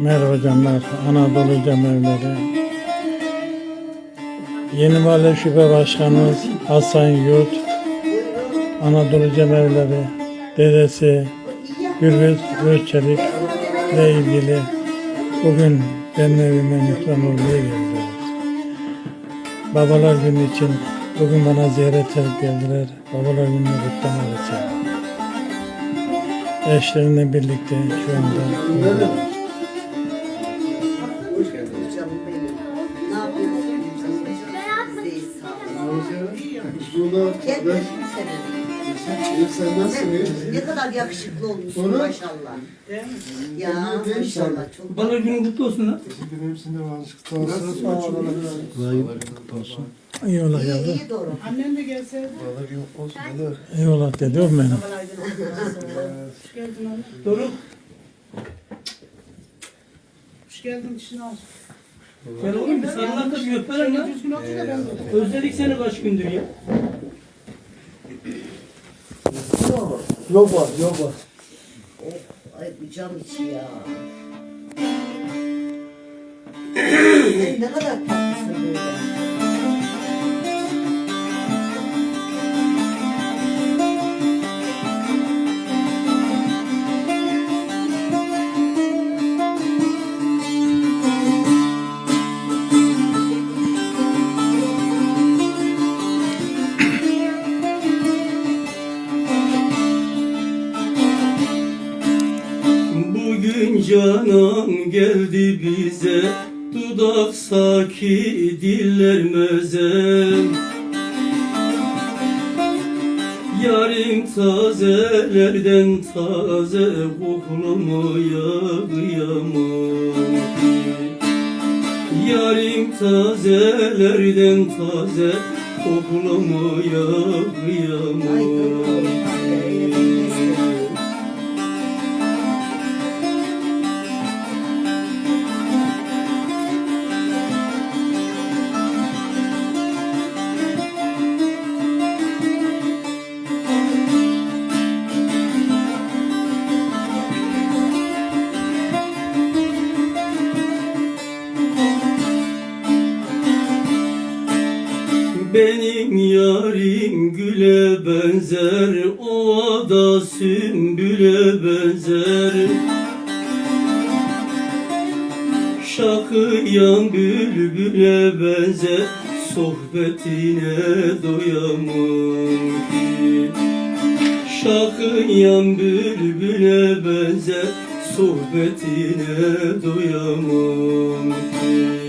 Merhaba canlar, Anadolu Cemevleri. Yeni Mahalle Şube Başkanımız Hasan Yurt, Anadolu Cemevleri dedesi Gürbüz Özçelik ile ilgili bugün benim evime mikron olmaya geldiler. Babalar günü için bugün bana ziyaret edip geldiler. Babalar gününü kutlamak için. Eşlerinle birlikte şu anda burada. Burada Gel ben. İyi sen nasılsın? iyi? Ne kadar yakışıklı olmuşsun Sonra? maşallah. Ya maşallah çok. Bana günün kutlu olsun lan. Teşekkür ederim. Sizin de varlıklı olsun. Eyvallah İyi yavrum. iyi doğru. Annem de gelseydi. Vallahi yok olsun. Vallahi. Eyvallah dedi o benim. Hoş geldin anne. Doğru. Hoş geldin dişini al. Gel oğlum bir sarılan da bir öperim lan. Düzgün otur da ben de. Özledik seni kaç gündür ya. Yok var, yok var. Oh, ay bu cam içi ya. Ne kadar tatlısın böyle. Canan geldi bize. Dudak saki diller meze Yarim tazelerden taze koklamaya kıyamam Yarim tazelerden taze koklamaya kıyamam Şakıyan bülbüle benzer, sohbetine doyamam ki. Şakıyan bülbüle benzer, sohbetine doyamam ki.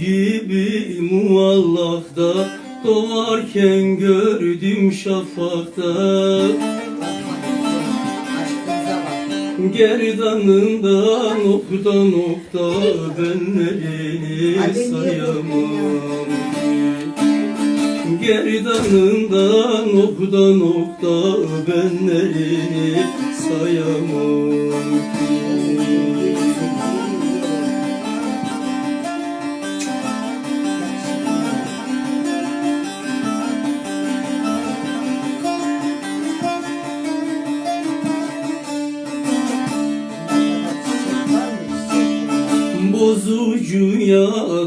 Gibi muallakta Doğarken gördüm şafakta. Gerdanından nokta nokta benlerini sayamam. Gerdanından nokta nokta benlerini sayamam. Bozucuya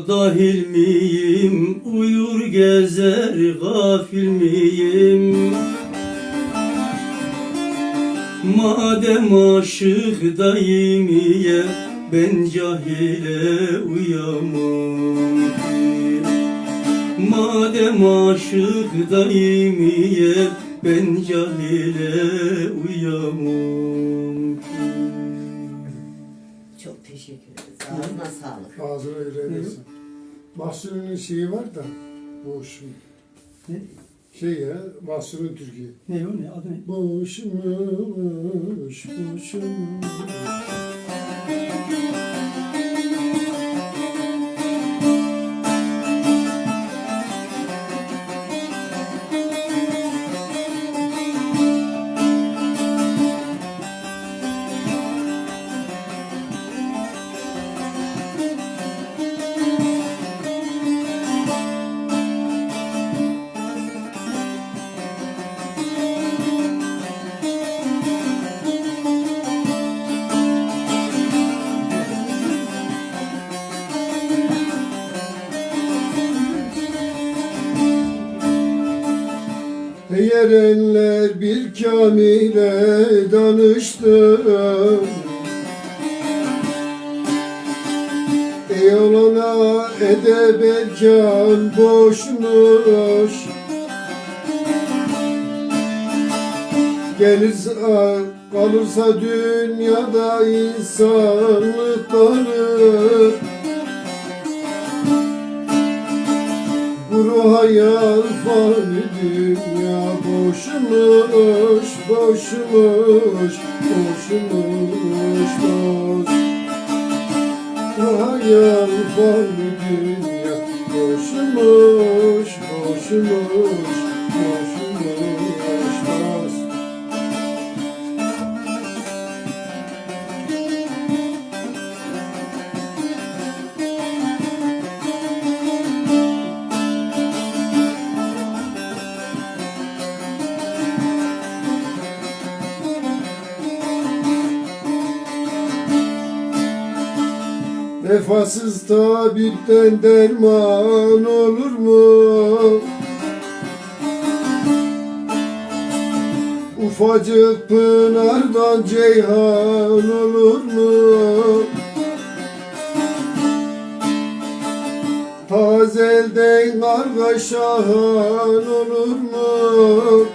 dahil miyim? Uyur gezer gafil miyim? Madem aşık daimiye ben cahile uyamam. Madem aşık daimiye ben cahile uyamam. Çok teşekkür ederiz. Ağzına sağlık. Ağzına öğrenirsin. Mahsulünün şeyi var da bu şu Ne? şey ya Mahsulün Türkiye. Ne o ne adı ne? Boşmuş boşum. Kamile danıştı Ey olana edeb erkan boşmuş Gelirse kalırsa dünyada insanlık kalır Kuru hayal fani dünya boşmuş, boşmuş, boşmuş Kuru hayal fani dünya boşmuş, boşmuş, boşmuş Vefasız tabipten derman olur mu? Ufacık pınardan ceyhan olur mu? Tazelden karga olur mu?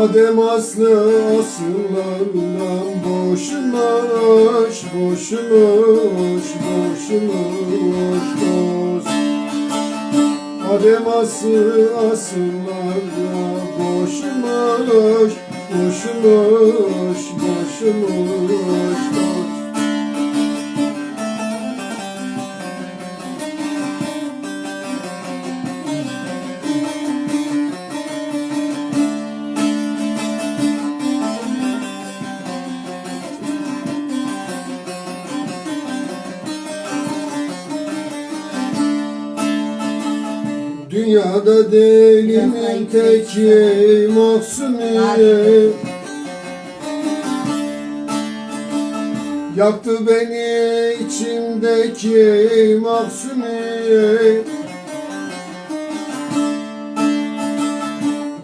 Adem aslı asıllarından boşmuş, boşmuş, boşmuş dost. Adem aslı asıllardan boşmuş, boşmuş, boşmuş dost. Dünyada delimin teki mahzuni Yaktı beni içimdeki mahzuni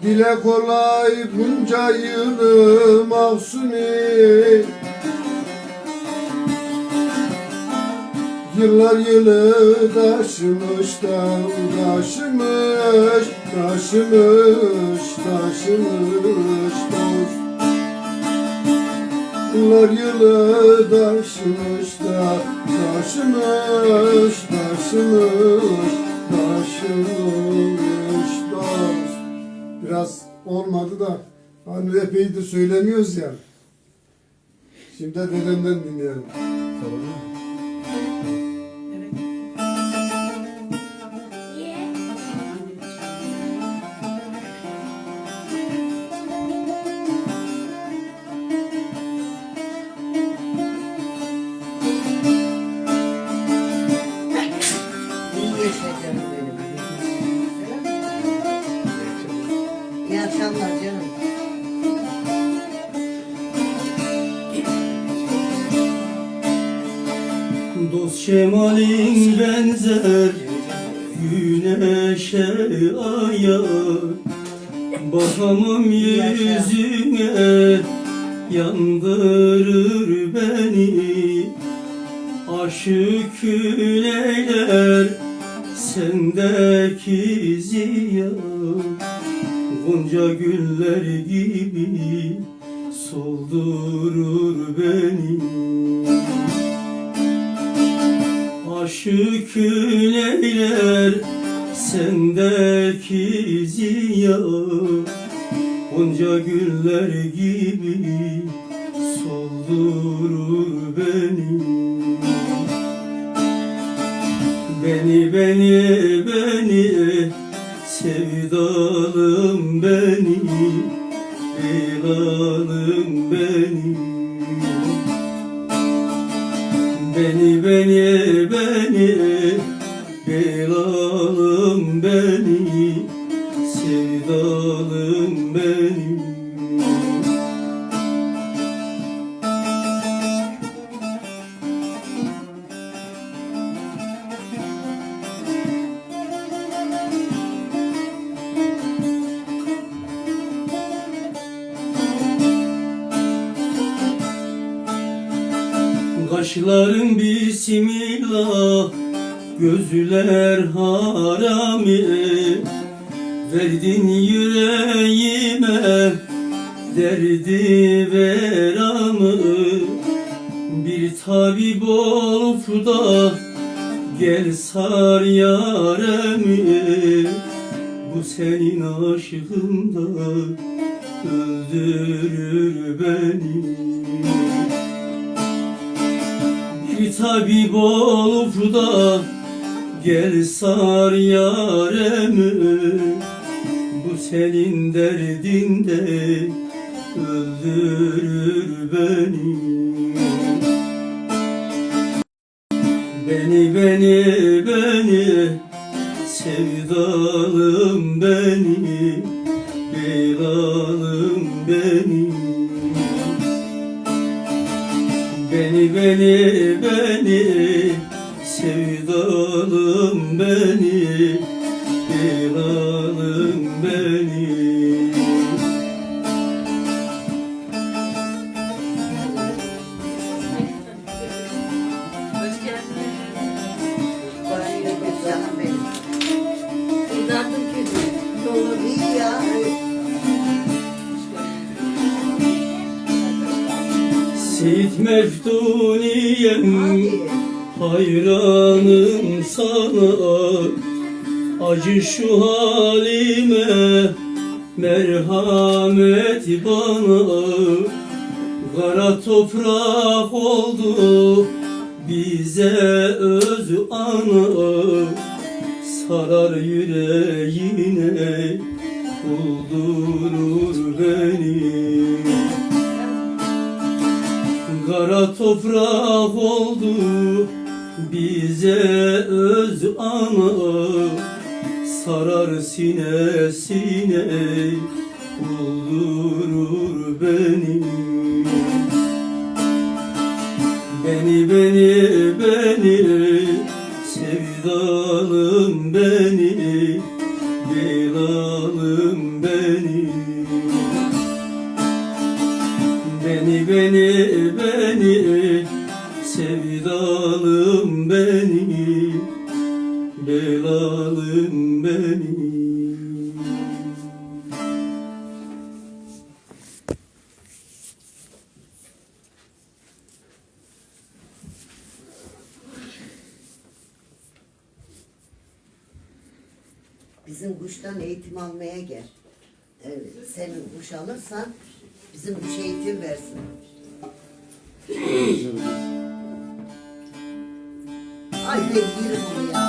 Dile kolay bunca yılı mahzuni Yıllar yılı taşımış da taşımış, taşımış, taşımış dost. Yıllar yılı taşımış da taşımış, taşımış, taşımış dost. Biraz olmadı da hani epeydir söylemiyoruz ya. Şimdi de dedemden dinleyelim. Şemalin benzer güneşe aya Bakamam yüzüne yandırır beni. Aşık küleyler sendeki ziya Gonca güller gibi soldurur beni Aşık küleyler sendeki ziya Gonca güller gibi soldurur beni. Beni beni beni sevdalım beni Belalım beni Beni Kaşların bismillah Gözler harami. Verdin yüreğime Derdi veramı. Bir tabip olup da Gel sar yaremi. Bu senin aşkında Öldürür beni bir tabip olup da Gel sar yaremi. Bu senin derdinde Öldürür beni sevdalım beni Belalım beni Hoş geldin. Banyo Acı şu halime merhamet bana. Kara toprak oldu bize öz ana. Sarar yüreğine buldurur beni. Kara toprak oldu bize öz ana Sarar sinesine buldurur Bizim kuştan eğitim almaya gel. Evet, senin kuş alırsan bizim kuş eğitim versin. Ay ben yerim onu ya.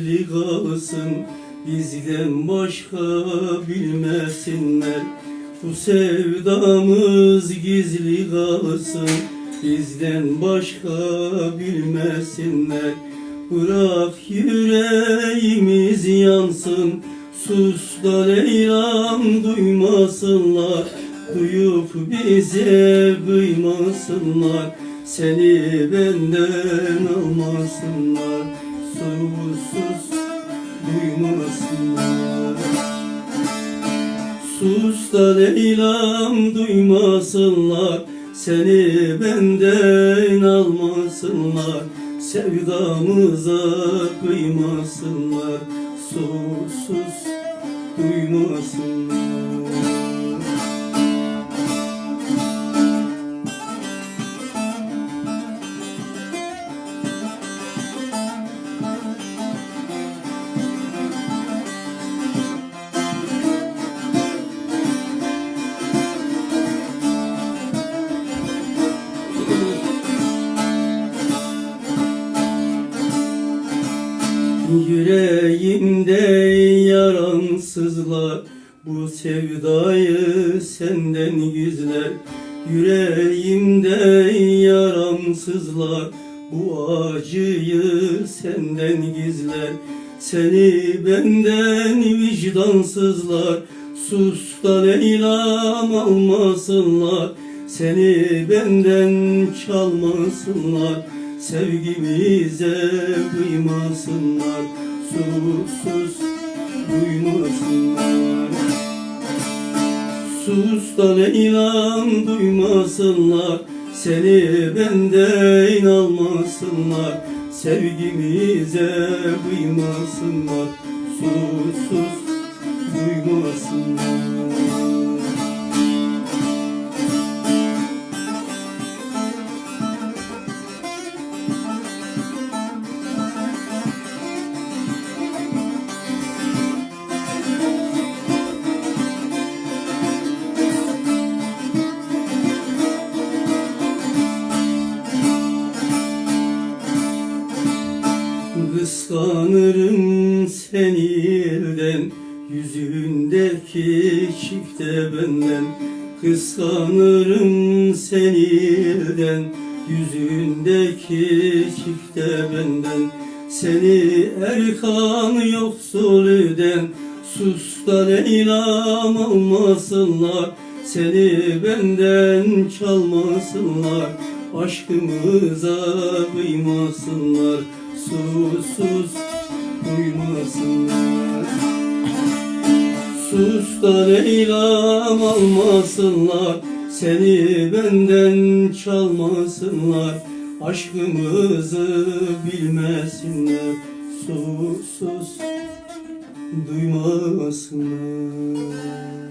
Gizli kalsın Bizden başka bilmesinler. Bu sevdamız gizli kalsın Bizden başka bilmesinler. Bırak yüreğimiz yansın Sus da Leyla'm duymasınlar. Duyup bize kıymasınlar Seni benden almasınlar Sus duymasınlar. Sus da Leyla'm duymasınlar. Seni benden almasınlar. Sevdamıza kıymasınlar. Sus sus duymasınlar sızlar Bu sevdayı senden gizler. Yüreğimde yaramsızlar Bu acıyı senden gizler. Seni benden vicdansızlar Sus da Leyla'm almasınlar. Seni benden çalmasınlar Sevgimize kıymasınlar Sus sus duymasınlar Sus da Leyla'm duymasınlar. Seni benden almasınlar. Sevgimize kıymasınlar Sus sus duymasınlar Seni elden Yüzündeki çifte benden Kıskanırım seni elden Yüzündeki çifte benden Seni Erkan yoksul eden Sus da Leyla'm almasınlar Seni benden çalmasınlar Aşkımıza kıymasınlar Sus sus duymasınlar. Sus da Leyla'm almasınlar Seni benden çalmasınlar. Aşkımızı bilmesinler Sus sus duymasınlar